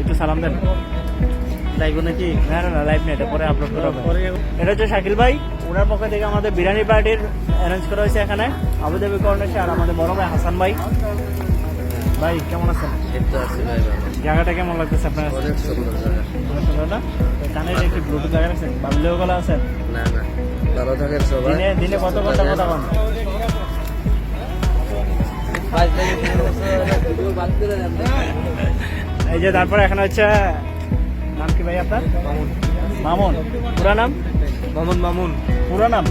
একটু সালাম দেন। লাইভ নাকি? না না না লাইভ নেই এটা পরে আপলোড করা হবে। এটা হচ্ছে শাকিল ভাই। ওনার পক্ষ থেকে আমাদের বিরিয়ানি পার্টির অ্যারেঞ্জ করা হয়েছে এখানে। আবুধাবি কর্নেশে আর আমাদের বড় ভাই হাসান ভাই। ভাই কেমন আছেন? জায়গাটা কেমন লাগতেছে আপনার? অনেক সুন্দর জায়গা। সুন্দর না? কানে একটি ব্লুটুথ লাগা রাখছেন বাবলিও গলা আছেন না না ভালো থাকেন সবাই। দিনে দিনে কত ঘণ্টা কথা বলেন? এই যে তারপরে এখন হচ্ছে নাম কি ভাই আপনার? মামুন। পুরা নাম? মামুন মামুন। পুরা নাম?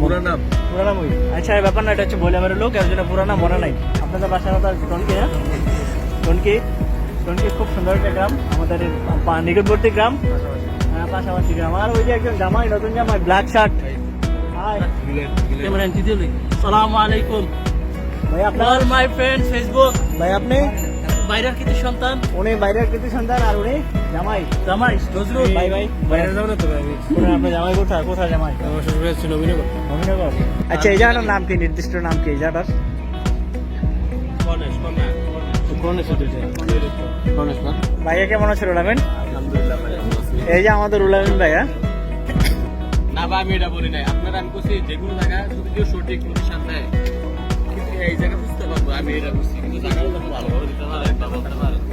পুরো নাম। পুরা নাম ওই। আচ্ছা এই ব্যাপার না এটা হচ্ছে লোক এর জন্য পুরা নাম মনে নাই। আপনাদের বাসার কথা টনকি না টনকি টনকি খুব সুন্দর একটা গ্রাম। আমাদের নিকটবর্তী গ্রাম। হ্যাঁ পাশাপাশি গ্রাম। আর ওই যে একজন জামাই নতুন জামাই ব্ল্যাক শার্ট হাই সালামু আলাইকুম। ভাই আপনার মাই ফ্রেন্ড ফেসবুক ভাই আপনি? বাইরের কিছু সন্তান। উনি বাইরের কৃতি সন্তান আর উনি জামাই। জামাই নজরুল। ভাই ভাই বাইরে যাব না তো আমি আপনার জামাই কোথায়? কোথায় জামাই? আমার শ্বশুর ছিল অভিনয় অভিনগর। আচ্ছা এই জায়গাটার নাম কি? নির্দিষ্ট নাম কি? এই জায়গাটার? গণেশ গণেশ। গণেশ ভাইয়া কেমন আছে রুলামিন ভালো। এই যে আমাদের রুলামিন ভাইয়া। না বা আমি এটা বলি নাই। আপনারা আমি বলছি যে কোনো জায়গা যদি কেউ সঠিক লোকেশন দেয় কিন্তু এই জায়গা বুঝতে পারব আমি এটা বুঝছি। কিন্তু জায়গাটা ভালোভাবে vou gravar.